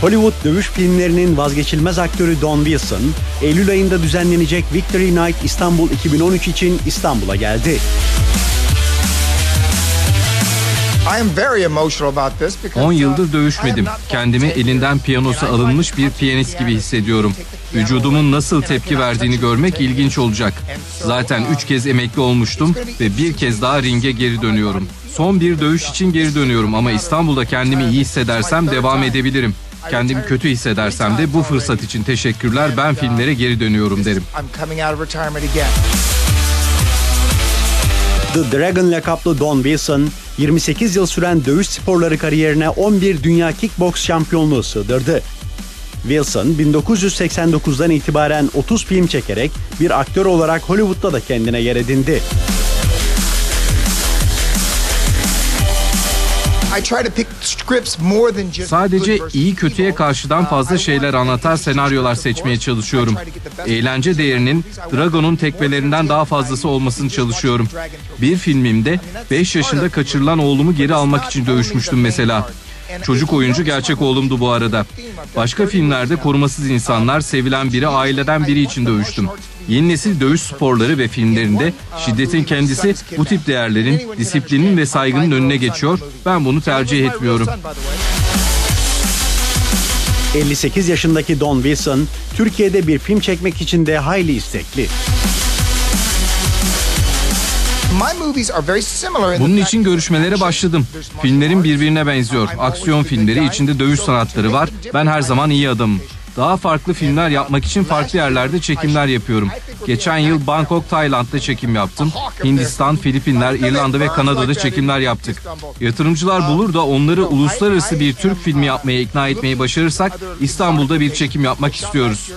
Hollywood dövüş filmlerinin vazgeçilmez aktörü Don Wilson, Eylül ayında düzenlenecek Victory Night İstanbul 2013 için İstanbul'a geldi. 10 yıldır dövüşmedim. Kendimi elinden piyanosu alınmış bir piyanist gibi hissediyorum. Vücudumun nasıl tepki verdiğini görmek ilginç olacak. Zaten 3 kez emekli olmuştum ve bir kez daha ringe geri dönüyorum. Son bir dövüş için geri dönüyorum ama İstanbul'da kendimi iyi hissedersem devam edebilirim. Kendimi kötü hissedersem de bu fırsat için teşekkürler ben filmlere geri dönüyorum derim. The Dragon lakaplı Don Wilson, 28 yıl süren dövüş sporları kariyerine 11 dünya kickboks şampiyonluğu sığdırdı. Wilson 1989'dan itibaren 30 film çekerek bir aktör olarak Hollywood'da da kendine yer edindi. Sadece iyi kötüye karşıdan fazla şeyler anlatan senaryolar seçmeye çalışıyorum. Eğlence değerinin Dragon'un tekmelerinden daha fazlası olmasını çalışıyorum. Bir filmimde 5 yaşında kaçırılan oğlumu geri almak için dövüşmüştüm mesela. Çocuk oyuncu gerçek oğlumdu bu arada. Başka filmlerde korumasız insanlar, sevilen biri, aileden biri için dövüştüm. Yeni nesil dövüş sporları ve filmlerinde şiddetin kendisi bu tip değerlerin, disiplinin ve saygının önüne geçiyor. Ben bunu tercih etmiyorum. 58 yaşındaki Don Wilson, Türkiye'de bir film çekmek için de hayli istekli. Bunun için görüşmelere başladım. Filmlerim birbirine benziyor. Aksiyon filmleri, içinde dövüş sanatları var. Ben her zaman iyi adamım. Daha farklı filmler yapmak için farklı yerlerde çekimler yapıyorum. Geçen yıl Bangkok, Tayland'da çekim yaptım. Hindistan, Filipinler, İrlanda ve Kanada'da çekimler yaptık. Yatırımcılar bulur da onları uluslararası bir Türk filmi yapmaya ikna etmeyi başarırsak İstanbul'da bir çekim yapmak istiyoruz.